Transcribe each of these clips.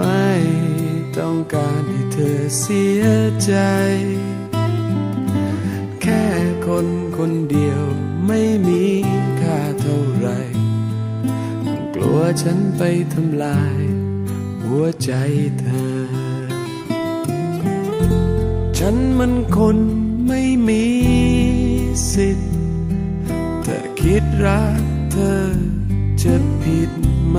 ไม่ต้องการให้เธอเสียใจ แค่คนคนเดียวไม่มีค่าเท่าไร กลัวฉันไปทำลาย หัวใจเธอ ฉันมันคนไม่มีสิทธิ์ถ้าคิดรักเธอจะผิดไหม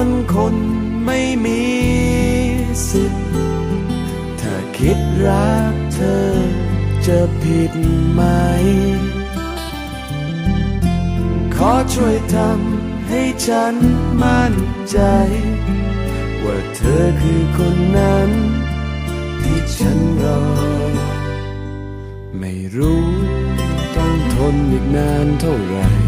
มันคนไม่มีสิทธิ์ถ้าคิดรักเธอจะผิดไหม ขอช่วยทำให้ฉันมั่นใจ ว่าเธอคือคนนั้น ที่ฉันรอ ไม่รู้ต้องทนอีกนานเท่าไหร่